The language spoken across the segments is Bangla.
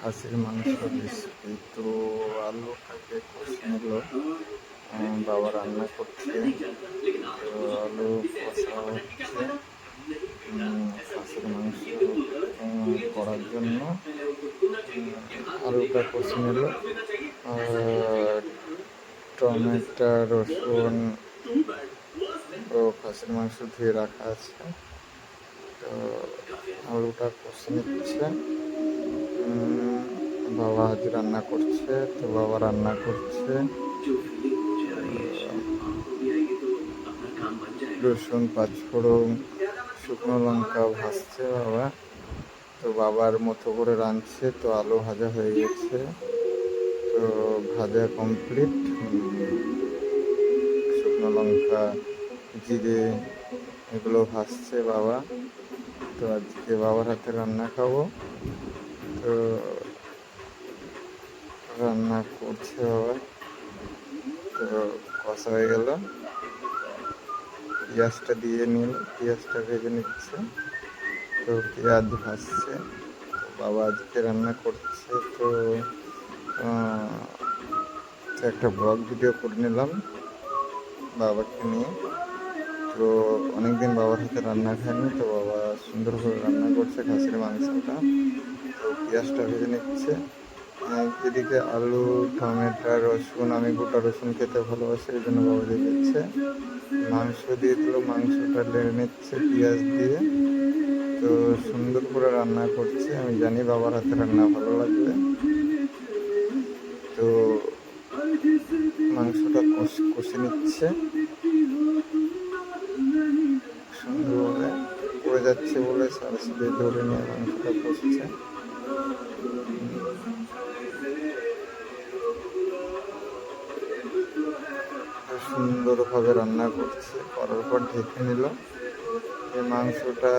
খাসির মাংস রেসিপি তো আলুটাকে কষে নিল বাবা রান্না করছে। আলু কষা হচ্ছে খাসির মাংস করার জন্য আলুটা কষে নিল টমেটো, রসুন, ও খাসির মাংস ধুয়ে রাখা আছে। তো আলুটা কষে নিচ্ছে বাবা আজ রান্না করছে, তো বাবা রান্না করছে। রসুন, পাঁচফোড়ন, শুকনো লঙ্কা ভাজছে বাবা। তো বাবার মতো করে রাঁধছে, তো আলু ভাজা হয়ে গেছে। তো ভাজা কমপ্লিট শুকনো লঙ্কা, জিরে, এগুলো ভাজছে বাবা। তো আজকে বাবার হাতে রান্না খাব। তো রান্না করছে বাবা তো কষা হয়ে গেল। পেঁয়াজটা দিয়ে নিল, পেঁয়াজটা ভেজে নিচ্ছে। তো পেঁয়াজ ভাজছে। বাবা আজকে রান্না করছে তো একটা ব্লগ ভিডিও করে নিলাম বাবাকে নিয়ে। তো অনেকদিন বাবার হাতে রান্না খায়নি তো বাবা সুন্দরভাবে রান্না করছে খাসির মাংসটা। তো পেঁয়াজটা ভেজে নিচ্ছে। এদিকে আলু, টমেটো, রসুন, আমি গোটা রসুন খেতে ভালোবাসি, এই জন্য বাবা দিয়ে দিচ্ছে। মাংস দিয়ে দিল, মাংসটা লেড়ে নিচ্ছে পেঁয়াজ দিয়ে। তো সুন্দর করে রান্না করছে। আমি জানি বাবার হাতে রান্না ভালো লাগবে। তো মাংসটা কষ- কষে নিচ্ছে। সুন্দরভাবে। করে যাচ্ছে বলে সারসি দিয়ে ধরে নিয়ে মাংসটা কষছে। সুন্দরভাবে রান্না করছে। করার পর ঢেকে নিল। এই মাংসটা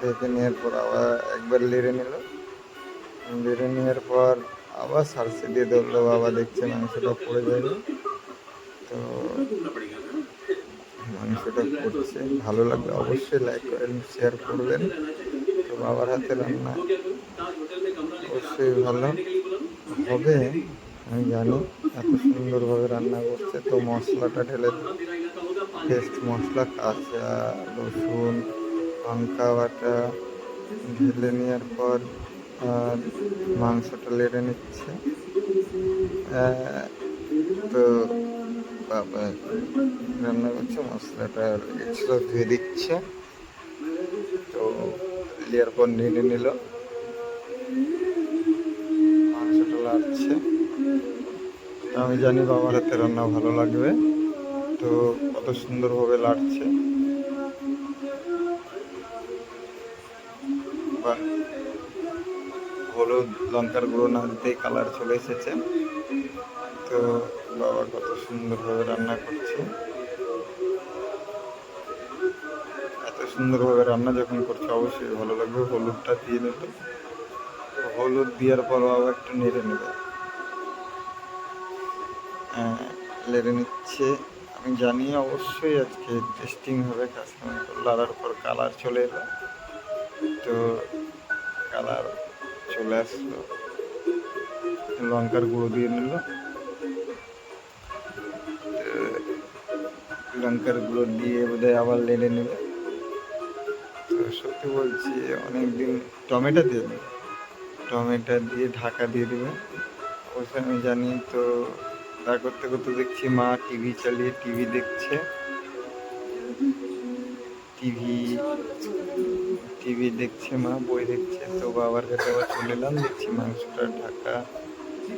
ঢেকে নেওয়ার পর আবার একবার লেড়ে নিল। লেড়ে নেওয়ার পর আবার সারসি দিয়ে ধরলো, বাবা দেখছে মাংসটা পড়ে যাবে। তো মাংসটা করছে ভালো লাগলে অবশ্যই লাইক করেন শেয়ার করবেন। তো বাবার হাতে রান্না অবশ্যই ভালো। হবে, আমি জানি, এত সুন্দরভাবে রান্না করছে, তো মশলাটা ঢেলে পেস্ট মশলা, কাঁচা, রসুন, লঙ্কা বাটা ঢেলে নেওয়ার পর, আর মাংসটা লেড়ে নিচ্ছে। তো বাবা, রান্না করছে, মশলাটা লেগেছিল ধুয়ে দিচ্ছে। তো লেয়ার পর নেড়ে নিল। লাগছে আমি জানি বাবার হাতে রান্না ভালো লাগবে, তো কত সুন্দরভাবে লাগছে। বাহ। হলুদ, লঙ্কার গুঁড়ো না দিতেই কালার চলে এসেছে। তো বাবা কত সুন্দরভাবে রান্না করছে। এত সুন্দরভাবে রান্না যখন করছে, অবশ্যই ভালো লাগবে। হলুদটা দিয়ে নেবে হলুদ দেওয়ার পর বাবা একটু নেড়ে নেবে। আহ, লেড়ে নিচ্ছে। আমি জানি অবশ্যই আজকে টেস্টিং হবে কাস্টমার লাড়ার পর কালার চলে এলো। তো কালার চলে আসলো। লঙ্কার গুঁড়ো দিয়ে নিল। লঙ্কার গুঁড়ো দিয়ে বোধহয় আবার লেড়ে নেবে সত্যি বলছি অনেক দিন টমেটো দিয়ে দেবে টমেটো দিয়ে ঢাকা দিয়ে দেবে অবশ্য আমি জানি তো তা করতে করতে দেখছি মা টিভি চালিয়ে টিভি দেখছে। টিভি টিভি দেখছে মা, বই দেখছে। তো বাবার কাছে আবার চলে এলাম, দেখছি মাংসটা ঢাকা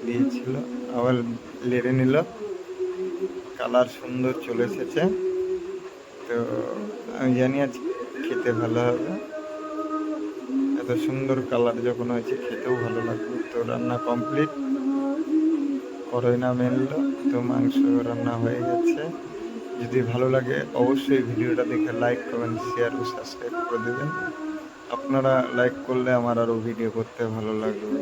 দিয়েছিল। আবার লেড়ে নিল। কালার সুন্দর চলে এসেছে। তো আমি জানি আজ খেতে ভালো হবে। এত সুন্দর কালার যখন হয়েছে, খেতেও ভালো লাগল। তো রান্না কমপ্লিট করে না মেললো তো মাংস রান্না হয়ে গেছে। যদি ভালো লাগে, অবশ্যই ভিডিওটা দেখে লাইক কমেন্ট শেয়ার ও সাবস্ক্রাইব করে দেবেন। আপনারা লাইক করলে আমার আরও ভিডিও করতে ভালো লাগবে।